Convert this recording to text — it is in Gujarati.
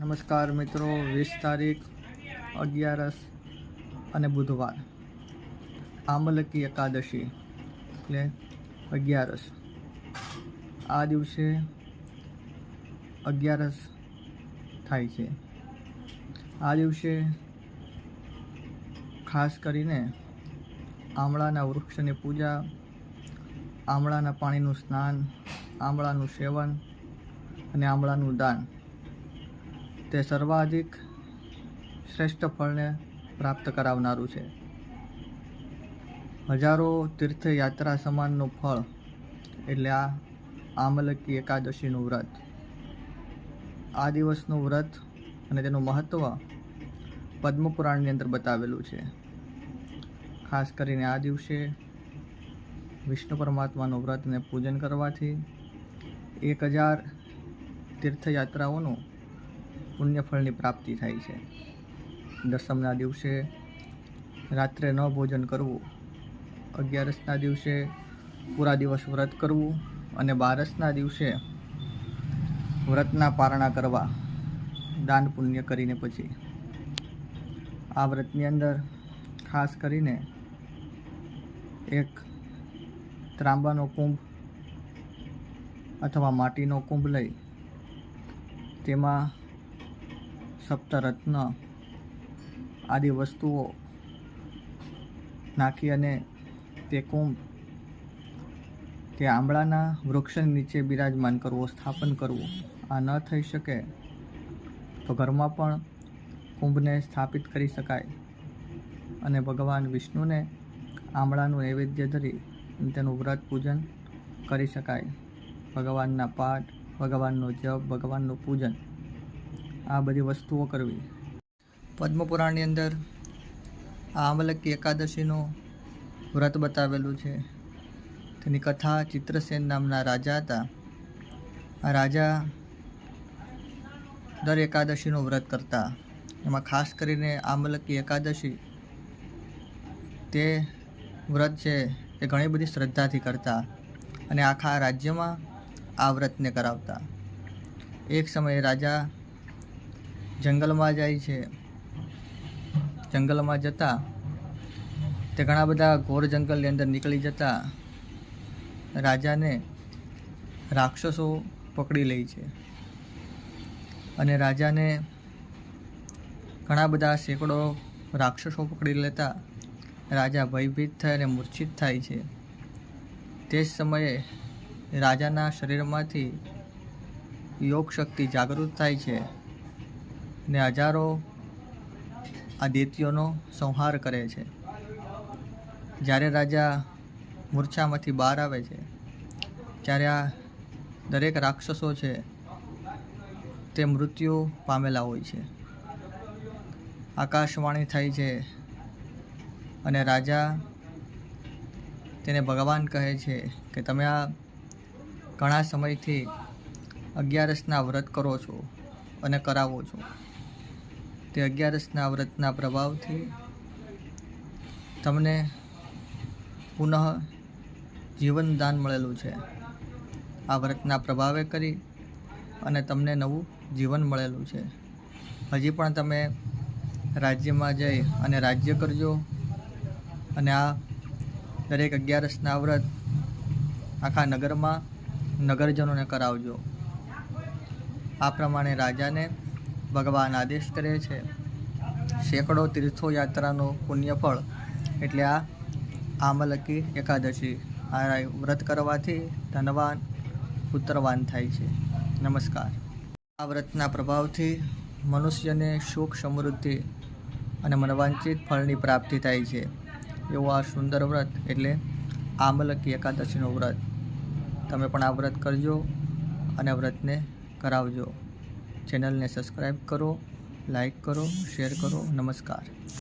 નમસ્કાર મિત્રો, વીસ તારીખ, અગિયારસ અને બુધવાર. આમલકી એકાદશી, એટલે અગિયારસ. આ દિવસે અગિયારસ થાય છે. આ દિવસે ખાસ કરીને આમળાના વૃક્ષની પૂજા, આમળાના પાણીનું સ્નાન, આમળાનું સેવન અને આમળાનું દાન તે સર્વાધિક શ્રેષ્ઠ ફળને પ્રાપ્ત કરાવનારું છે. હજારો તીર્થયાત્રા સમાનનું ફળ એટલે આ આમલકી એકાદશીનું વ્રત. આ દિવસનું વ્રત અને તેનું મહત્ત્વ પદ્મપુરાણની અંદર બતાવેલું છે. ખાસ કરીને આ દિવસે વિષ્ણુ પરમાત્માનું વ્રત અને પૂજન કરવાથી એક હજાર તીર્થયાત્રાઓનું પુણ્યફળની પ્રાપ્તિ થાય છે. દસમના દિવસે રાત્રે ન ભોજન કરવું. અગિયારસના દિવસે પૂરા દિવસ વ્રત કરવું અને બારસના દિવસે વ્રતના પારણા કરવા, દાન પુણ્ય કરીને પછી. આ વ્રતની અંદર ખાસ કરીને એક ત્રાંબાનો કુંભ અથવા માટીનો કુંભ લઈ તેમાં સપ્તરત્ન આદિ વસ્તુઓ નાખી અને તે કુંભ તે આંબળાના વૃક્ષની નીચે બિરાજમાન કરવો, સ્થાપન કરવું. આ ન થઈ શકે તો ઘરમાં પણ કુંભને સ્થાપિત કરી શકાય અને ભગવાન વિષ્ણુને આંબળાનું નૈવેદ્ય ધરી તેનું વ્રત પૂજન કરી શકાય. ભગવાનના પાઠ, ભગવાનનો જપ, ભગવાનનું પૂજન આ બધી વસ્તુઓ કરવી. પદ્મપુરાણની અંદર આ આમલકી એકાદશીનું વ્રત બતાવેલું છે. તેની કથા ચિત્રસેન નામના રાજા હતા. આ રાજા દર એકાદશીનું વ્રત કરતા. એમાં ખાસ કરીને આમલકી એકાદશી તે વ્રત છે એ ઘણી બધી શ્રદ્ધાથી કરતા અને આખા રાજ્યમાં આ વ્રતને કરાવતા. એક સમયે રાજા જંગલમાં જાય છે. જંગલમાં જતા તે ઘણા બધા ઘોર જંગલની અંદર નીકળી જતા રાજાને રાક્ષસો પકડી લે છે. અને રાજાને ઘણા બધા સેંકડો રાક્ષસો પકડી લેતા રાજા ભયભીત થાય અને મૂર્છિત થાય છે. તે જ સમયે રાજાના શરીરમાંથી યોગ શક્તિ જાગૃત થાય છે. ને હજારો આ દૈત્યોનો સંહાર કરે છે. જ્યારે રાજા મૂર્છામાંથી બહાર આવે છે, ત્યારે આ દરેક રાક્ષસો છે તે મૃત્યુ પામેલા હોય છે. આકાશવાણી થાય છે અને રાજા તેને ભગવાન કહે છે કે તમે આ ઘણા સમયથી અગિયારસના વ્રત કરો છો અને કરાવો છો. તે અગિયારસના વ્રતના પ્રભાવથી તમને પુનઃ જીવનદાન મળેલું છે. આ વ્રતના પ્રભાવે કરી અને તમને નવું જીવન મળેલું છે. હજી પણ તમે રાજ્યમાં જઈ અને રાજ્ય કરજો અને આ દરેક અગિયારસના વ્રત આખા નગરમાં નગરજનોને કરાવજો. આ પ્રમાણે રાજાને ભગવાન આદેશ કરે છે. સેંકડો તીર્થો યાત્રાનું પુણ્યફળ, એટલે આ આમલકી એકાદશી. આ વ્રત કરવાથી ધનવાન, પુત્રવાન થાય છે. નમસ્કાર. આ વ્રતના પ્રભાવથી મનુષ્યને સુખ સમૃદ્ધિ અને મનવાંચિત ફળની પ્રાપ્તિ થાય છે. એવું આ સુંદર વ્રત, એટલે આમલકી એકાદશીનું વ્રત. તમે પણ આ વ્રત કરજો અને વ્રતને કરાવજો. ચેનલને સબસ્ક્રાઈબ કરો લાઈક કરો શેર કરો. નમસ્કાર.